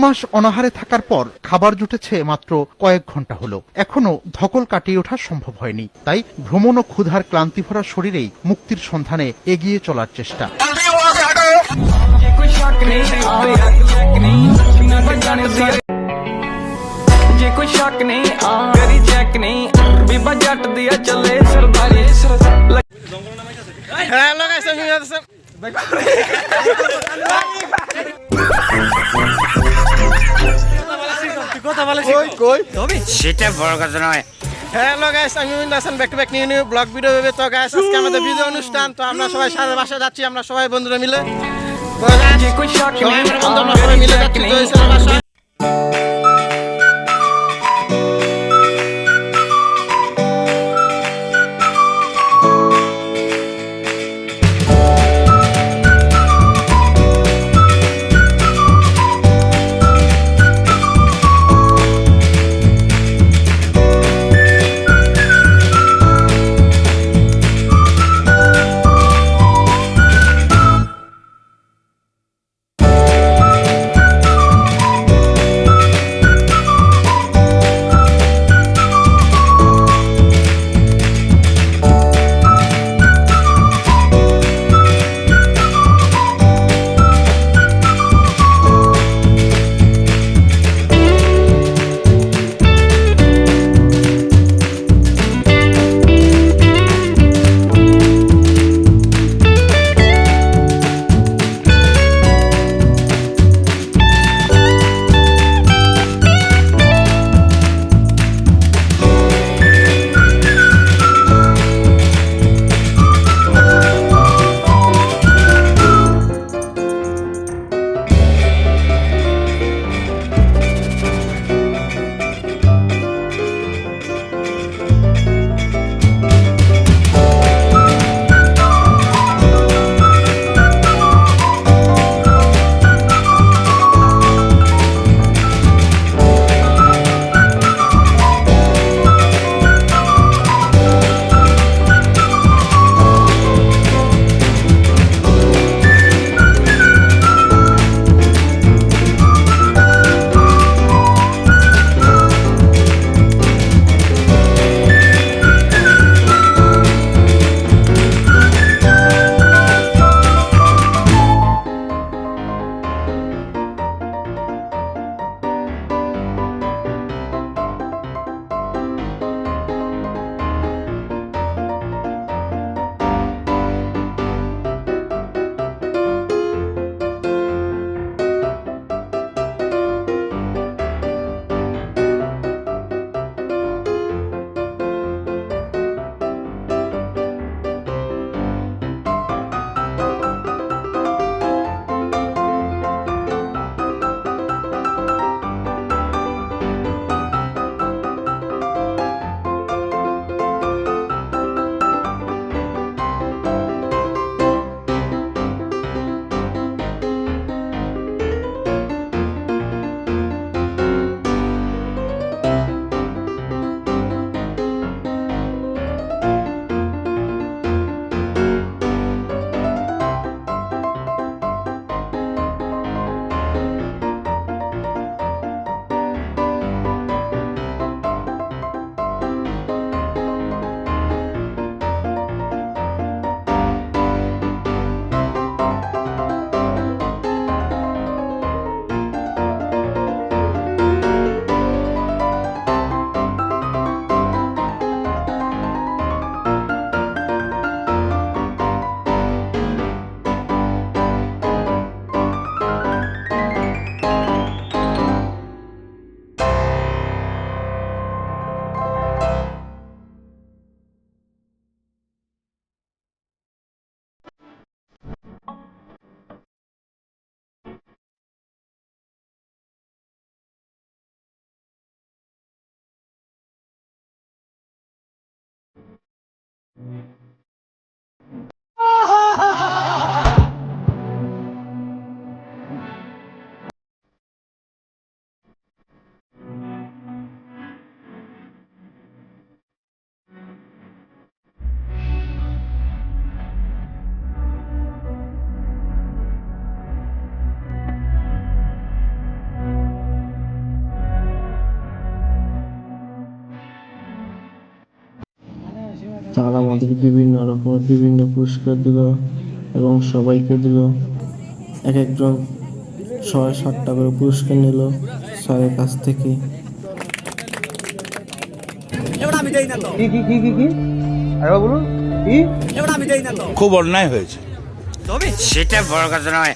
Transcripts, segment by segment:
মাস অনাহারে থাকার পর খাবার জুটেছে মাত্র কয়েক ঘন্টা হলো এখনো ধকল কাটিয়ে ওঠা সম্ভব হয়নি তাই ভ্রমণ ও ক্ষুধার ক্লান্তি ভরা শরীরেই মুক্তির সন্ধানে এগিয়ে চলার চেষ্টা ਜੇ ਕੋਈ ਸ਼ੱਕ ਨਹੀਂ ਆਵੇ ਚੈੱਕ ਨਹੀਂ ਨਾ ਕੋਈ ਜਾਣੇ ਸਾਰੇ ਜੇ ਕੋਈ ਸ਼ੱਕ ਨਹੀਂ ਆ ਕਰੀ ਚੈੱਕ ਨਹੀਂ ਬੀਬਾ ਜੱਟ ਦੀ ਆ ਚੱਲੇ ਸਰਦਾਰੀ হ্যালো গাইস আমি আছেন হ্যালো গাইস আমি মিন্দ back to back new new blog video ভেবে তো গাইস আজকে আমাদের ভিডিও অনুষ্ঠান তো আমরা সবাই সারা বাসা যাচ্ছি আমরা সবাই বন্ধুরা মিলে। তো সবাই মিলে যাচ্ছি বিভিন্ন রকমের বিভিন্ন পুরস্কার দিল এবং সবাইকে দিল। এক একজন ছয় সাতটা করে পুরস্কার নিল স্যারের কাছ থেকে। খুব অন্যায় হয়েছে। সেটা বড় কথা নয়।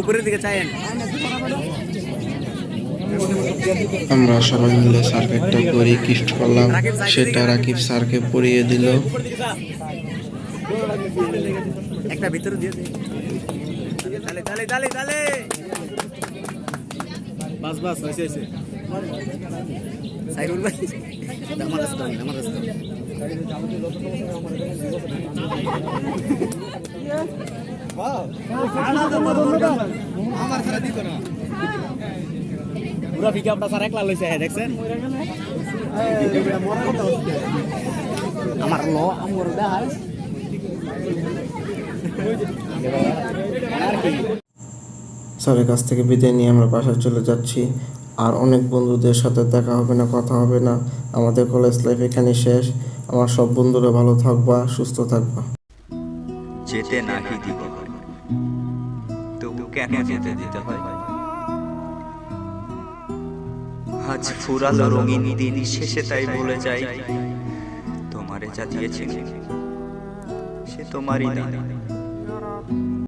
উপরের দিকে আমরা সবাই মিলে একটা ঘড়ি গিফট করলাম। সেটা রাকিব স্যারকে পরিয়ে দিল। একটা ভিতরে দিয়ে তালে তালে তালে বাস বাস হয়েছে হয়েছে সাইরুল ভাই আমার রাস্তা আমার রাস্তা পুরো পিক আপটা স্যার একলা লইছে হ্যাঁ দেখছেন আমার ল আমার দেখায় স্যারের কাছ থেকে বিদায় নিয়ে আমরা বাসায় চলে যাচ্ছি। আর অনেক বন্ধুদের সাথে দেখা হবে না, কথা হবে না। আমাদের কলেজ লাইফ এখানে শেষ। আমার সব বন্ধুরা ভালো থাকবা, সুস্থ থাকবা। যেতে নাহি দিব। তবু কেন যেতে দিতে হয়? আজ ফুরালো রঙিন দিন, শেষে তাই বলে যাই, তোমারে যা সে তোমারই না